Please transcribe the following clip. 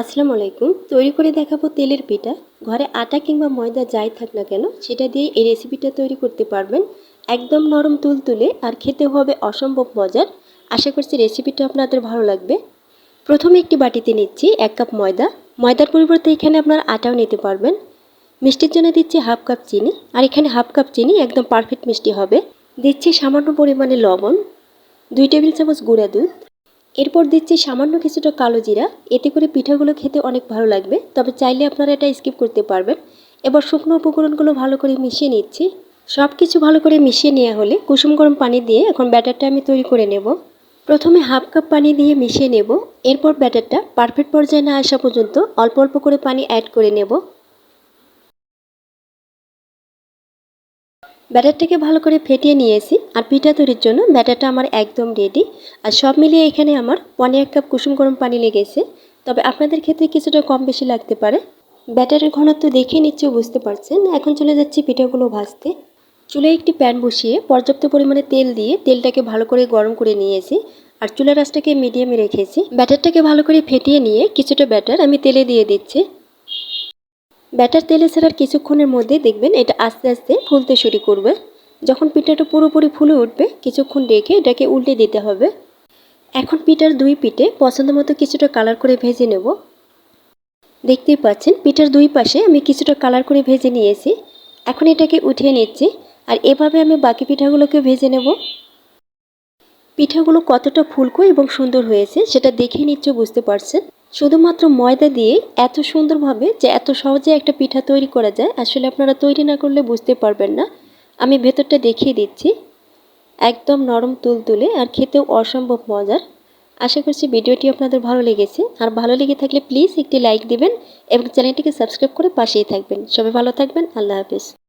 আসসালামু আলাইকুম। তৈরি করে দেখাবো তেলের পিঠা। ঘরে আটা কিংবা ময়দা যাই থাক না কেন, সেটা দিয়ে এই রেসিপিটা তৈরি করতে পারবেন। একদম নরম তুলতুলে আর খেতে হবে অসম্ভব মজার। আশা করছি রেসিপিটা আপনাদের ভালো লাগবে। প্রথমে একটি বাটিতে নিচ্ছি এক কাপ ময়দা। ময়দার পরিবর্তে এখানে আপনার আটাও নিতে পারবেন। মিষ্টির জন্য দিচ্ছি হাফ কাপ চিনি আর এখানে হাফ কাপ চিনি একদম পারফেক্ট মিষ্টি হবে। দিচ্ছি সামান্য পরিমাণে লবণ, দুই টেবিল চামচ গুঁড়া দুধ এরপর দিচ্ছি সামান্য কিছুটা কালো জিরা। এতে করে পিঠাগুলো খেতে অনেক ভালো লাগবে। তবে চাইলে আপনারা এটা স্কিপ করতে পারবেন। এবার শুকনো উপকরণগুলো ভালো করে মিশিয়ে নিচ্ছি। সব কিছু ভালো করে মিশিয়ে নেওয়া হলে কুসুম গরম পানি দিয়ে এখন ব্যাটারটা আমি তৈরি করে নেব। প্রথমে হাফ কাপ পানি দিয়ে মিশিয়ে নেব। এরপর ব্যাটারটা পারফেক্ট পর্যায়ে না আসা পর্যন্ত অল্প অল্প করে পানি অ্যাড করে নেব। ব্যাটারটাকে ভালো করে ফেটিয়ে নিয়েছি আর পিঠা তৈরির জন্য ব্যাটারটা আমার একদম রেডি আর সব মিলিয়ে এখানে আমার পনে এক কাপ কুসুম গরম পানি লেগেছে। তবে আপনাদের ক্ষেত্রে কিছুটা কম বেশি লাগতে পারে। ব্যাটারের ঘনত্ব দেখে নিশ্চয়ই বুঝতে পারছেন। এখন চলে যাচ্ছি পিঠাগুলো ভাজতে। চুলে একটি প্যান বসিয়ে পর্যাপ্ত পরিমাণে তেল দিয়ে তেলটাকে ভালো করে গরম করে নিয়েছি আর চুলার রাসটাকে মিডিয়ামে রেখেছি। ব্যাটারটাকে ভালো করে ফেটিয়ে নিয়ে কিছুটা ব্যাটার আমি তেলে দিয়ে দিচ্ছি। ব্যাটার তেলে ছাড়ার কিছুক্ষণের মধ্যে দেখবেন এটা আস্তে আস্তে ফুলতে শুরু করবে। যখন পিঠাটা পুরোপুরি ফুলে উঠবে, কিছুক্ষণ রেখে এটাকে উল্টে দিতে হবে। এখন পিঠার দুই পিঠে পছন্দ মতো কিছুটা কালার করে ভেজে নেব। দেখতেই পাচ্ছেন, পিঠার দুই পাশে আমি কিছুটা কালার করে ভেজে নিয়েছি। এখন এটাকে উঠিয়ে নিচ্ছি আর এভাবে আমি বাকি পিঠাগুলোকে ভেজে নেব। পিঠাগুলো কতটা ফুলকো এবং সুন্দর হয়েছে, সেটা দেখে নিশ্চয় বুঝতে পারছেন। শুধুমাত্র ময়দা দিয়ে এত সুন্দরভাবে যে এত সহজে একটা পিঠা তৈরি করা যায়, আসলে আপনারা তৈরি না করলে বুঝতে পারবেন না। আমি ভেতরটা দেখিয়ে দিচ্ছি। একদম নরম তুলতুলে আর খেতেও অসম্ভব মজার। আশা করছি ভিডিওটি আপনাদের ভালো লেগেছে। আর ভালো লেগে থাকলে প্লিজ একটি লাইক দিবেন এবং চ্যানেলটিকে সাবস্ক্রাইব করে পাশেই থাকবেন। সবাই ভালো থাকবেন। আল্লাহ হাফিজ।